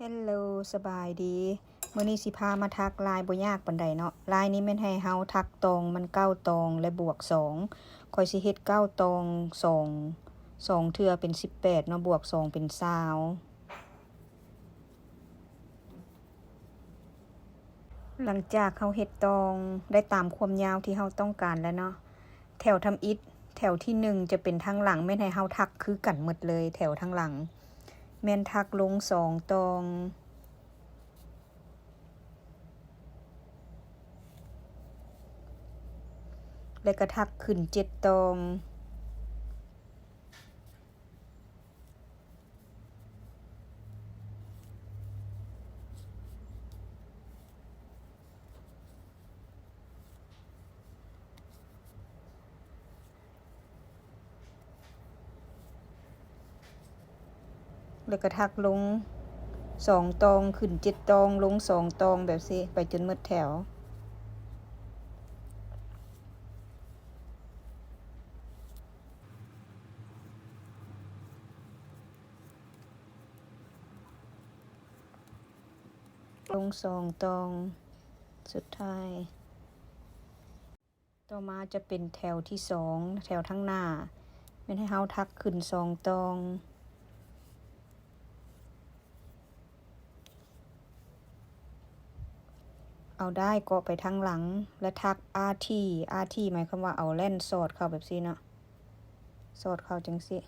เฮลโลสบายดีมื้อนี้สิพามาทักลายบ่ยากปานใดเนาะลายนี้แม่นให้เฮาทักตรงมันเก้าตรงและบวกสองคอยสิเฮ็ดเก้าตรงสองสองเทื่อเป็นสิบแปดเนาะบวกสองเป็นสาวหลังจากเขาเฮ็ดตรงได้ตามความยาวที่เฮาต้องการแล้วเนาะแถวทำอิฐแถวที่หนึ่งจะเป็นทางหลังแม่นให้เฮาทักคือกันหมดเลย แถวทางหลัง แมนทักลงสองตอง และกระทักขึ้นเจ็ดตอง แล้วก็ทักลงสองตองขึ้นเจ็ดตองลงสองตองแบบสิไปจนหมดแถว ลงสองตอง สุดท้าย ต่อมาจะเป็นแถวที่สองแถวทั้งหน้าเป็นให้เฮาทักขึ้นสองตอง เอาได้ก็ไปทางหลัง และทักอาทีอาทีหมายความว่าเอาแล่นสอดเข้าแบบนี้เนาะสอดเข้าจังสิ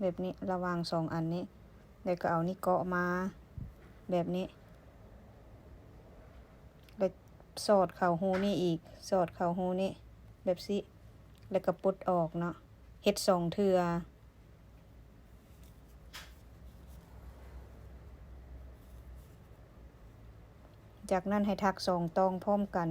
แบบนี้ระวางสองอันนี้ แล้วก็เอานี่เกาะมา แบบนี้ แล้วสอดเข่าหูนี่อีก สอดเข่าหูนี่แบบสิแล้วก็ปลดออกเนาะเฮ็ดสองเทือ จากนั้นให้ทักสองตองพร้อมกัน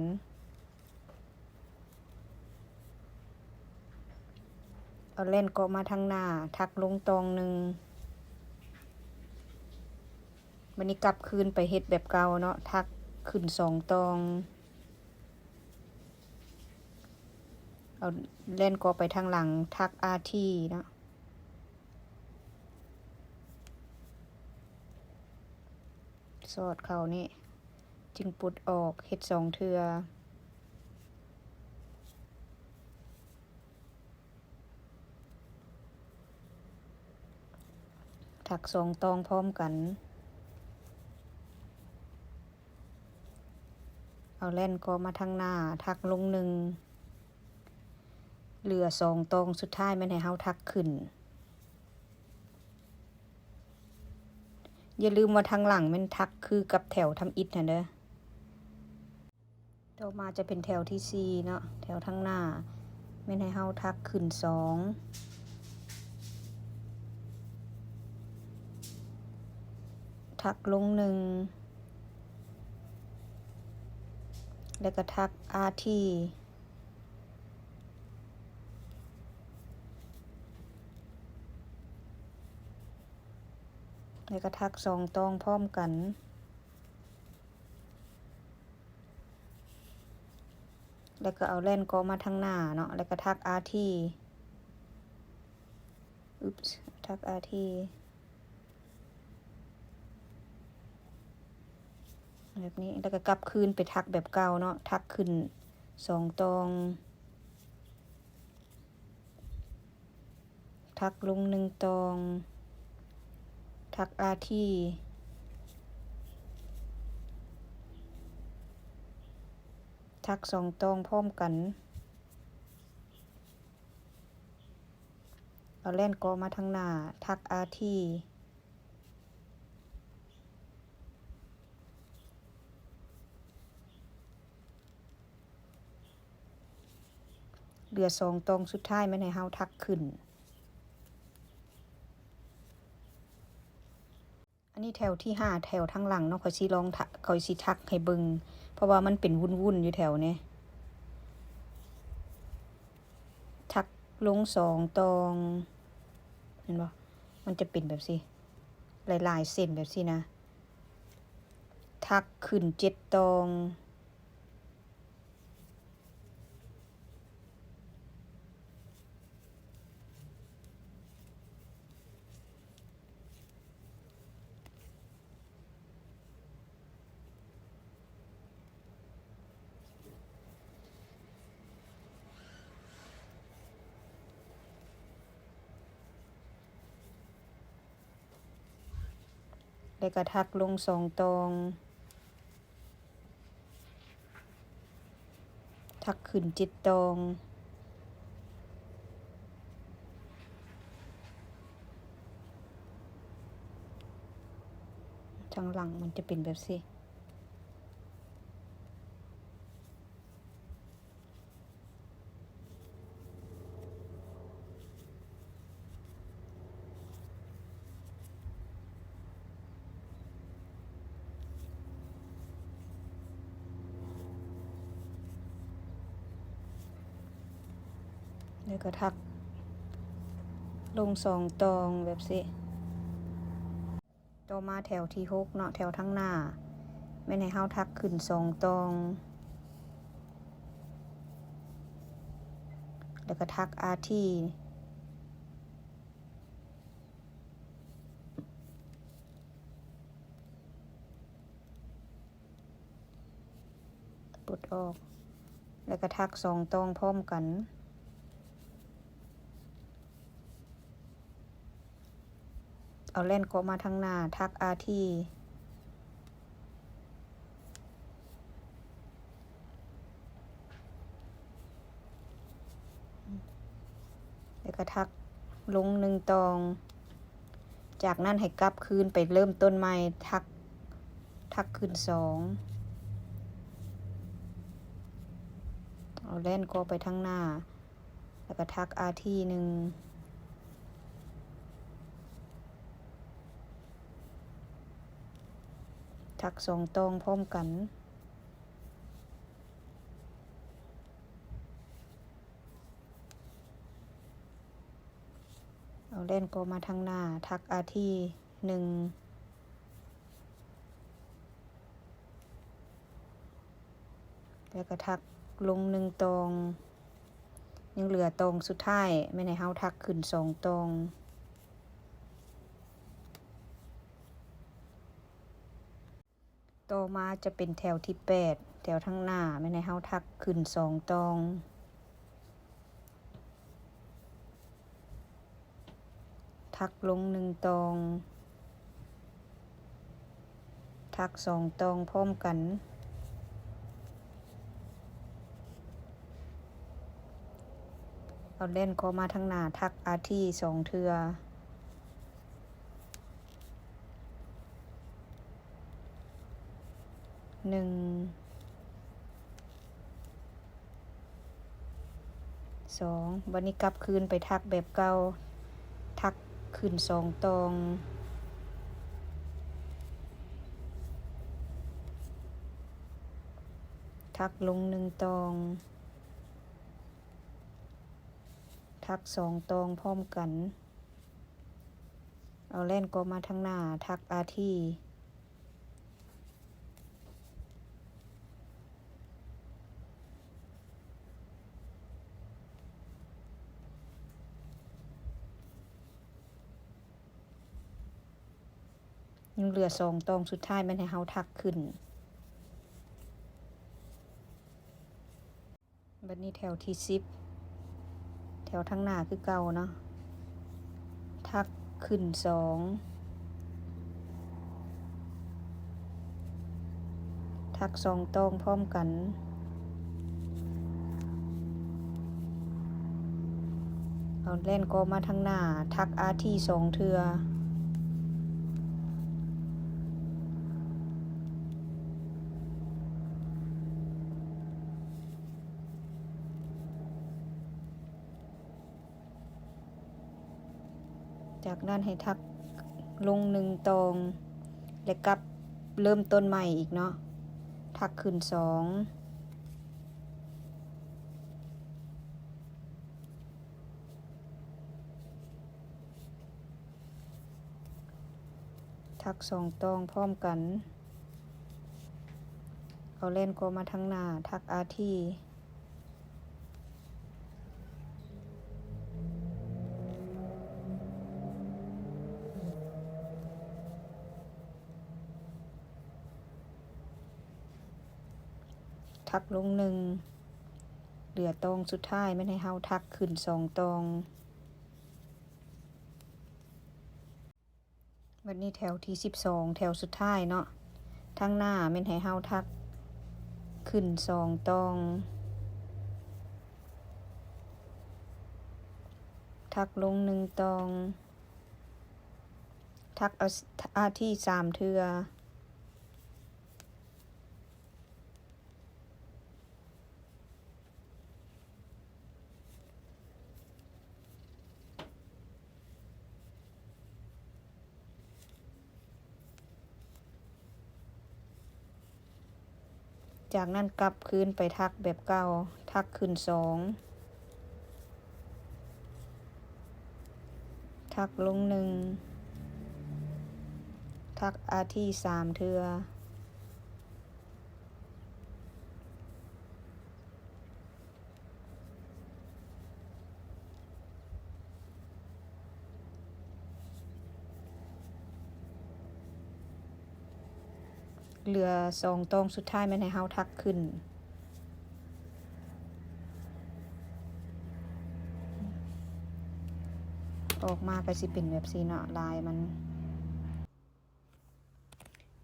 เอาเล่นเกาะมาทางหน้าทักลงตองหนึ่งวันนี้กลับคืนไปเฮ็ดแบบเก่าเนาะทักขึ้นสองตอง เอาเล่นเกาะไปทางหลังทักอาทีเนาะสอดเขานี่ จึงปุดออกเฮ็ดสองเทือถักสองตองพร้อมกัน เอาแล่นก็มาทางหน้าทักลงหนึ่ง เหลือสองตองสุดท้ายแม่นให้เฮาทักขึ้น อย่าลืมว่าทางหลังแมันทักคือกับแถวทำอิฐนะเด้อ ต่อมาจะเป็นแถวที่สี่เนาะแถวทางหน้าแม่ให้เฮาทักขึ้นสองทักลงหนึ่งแล้วก็ทักอาทีแล้วก็ทักสองตองพร้อมกัน แล้วก็เอาแล่นก็มาทางหน้าเนาะ แล้วก็ทักอาทีอุ๊บส์ทักอาทีแบบนี้ แล้วก็กลับคืนไปทักแบบเก่าเนาะ ทักขึ้นสองตอง ทักลงหนึ่งตอง ทักอาที ทักสองตองพร้อมกัน เอาแล่นกอมาทางหน้า ทักอาทีเหลือสองตองสุดท้ายไม่ให้เฮาทักขึ้น นี่แถวที่ห้าแถวทั้งหลังเนาะคอยชี้ลองทักเขาสิทักให้เบิงเพราะว่ามันเป็นวุ่นวุ่นอยู่แถวนี้ทักลงสองตอง เห็นปะมันจะเป็นแบบสิหลายเส้นแบบสินะ ทักขึ้นเจ็ดตอง แล้วก็ทักลงสองตอง ทักขึ้นจิตตอง ทางหลังมันจะเป็นแบบสิ แล้วก็ทัก ลงสองตองแบบสิต่อมาแถวที่หกเนาะแถวทั้งหน้าแม่ให้เฮาทักขึ้นสองตอง แล้วก็ทักอาทีปลดออก แล้วก็ทักสองตองพร้อมกัน เอาเล่นก็มาทางหน้า ทักอาทีแล้วก็ทักลงหนึ่งตอง จากนั้นให้กลับคืนไปเริ่มต้นใหม่ทัก ทักคืนสองเอาเล่นก็ไปทางหน้า แล้วก็ทักอาทีหนึ่ง ทักสองตองพร้อมกัน เอาเล่นก็มาทางหน้าทักอาทีหนึ่งแล้วก็ทักลงหนึ่งตอง ยังเหลือตองสุดท้าย ไม่ในเฮาทักขึ้นสองตอง ต่อมาจะเป็นแถวที่แปดแถวทั้งหน้าไม่ในเฮาทักขึ้นสองตองทักลงหนึ่งตอง ทักสองตองพร้อมกัน เอาเล่นก็มาทางหน้าทักอาทีสองเทือ หนึ่งสองวันนี้กลับคืนไปทักแบบเก่า ทักขึ้นสองตองทักลงหนึ่งตอง ทักสองตองพร้อมกัน เอาเล่นก็มาทางหน้า ทักอาที ยังเหลือสองตองสุดท้ายมันให้เฮาทักขึ้น บัดนี้แถวที่สิบแถวทั้งหน้าคือเก่าเนาะ ทักขึ้นสองทักสองตองพร้อมกัน เอาเล่นก็มาทางหน้า ทักอาที่สองเทือ จากนั้นให้ทักลงหนึ่งตอง แล้วกลับเริ่มต้นใหม่อีกเนาะ ทักขึ้นสองทักสองตองพร้อมกัน เอาเล่นก็มาทางหน้า ทักอาที ลงหนึ่งเหลือตองสุดท้ายไม่ให้เฮาทักขึ้นสองตองวันนี้แถวที่สิบสองแถวสุดท้ายเนาะทางหน้าแม่นให้เฮาทักขึ้นสองตอง ทักลงหนึ่งตอง ทักเอาอาที่สามเทือ จากนั้นกลับคืนไปทักแบบเก่า ทักคืนสอง ทักลงหนึ่ง ทักอาที่สามเทือ เหลือสองตองสุดท้ายแม่นให้เฮาทักขึ้น ออกมาก็สิเป็นแบบสีเนาะลายมัน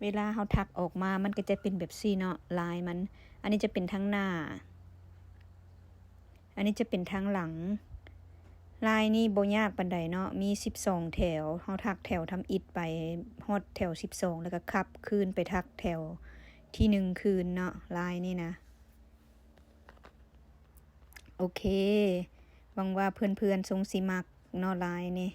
เวลาเฮาทักออกมามันก็จะเป็นแบบสีเนาะลายมัน อันนี้จะเป็นทั้งหน้า อันนี้จะเป็นทั้งหลัง ลายนี่บ่ยากปานใดเนาะมี 12 แถวเฮาทักแถวทำอิดไปฮอดแถว 12 แล้วก็ขับคืนไปทักแถวที่หนึ่งคืนเนาะลายนี่นะ โอเคหวังว่าเพื่อนๆทรงสิมักเนาะลายนี่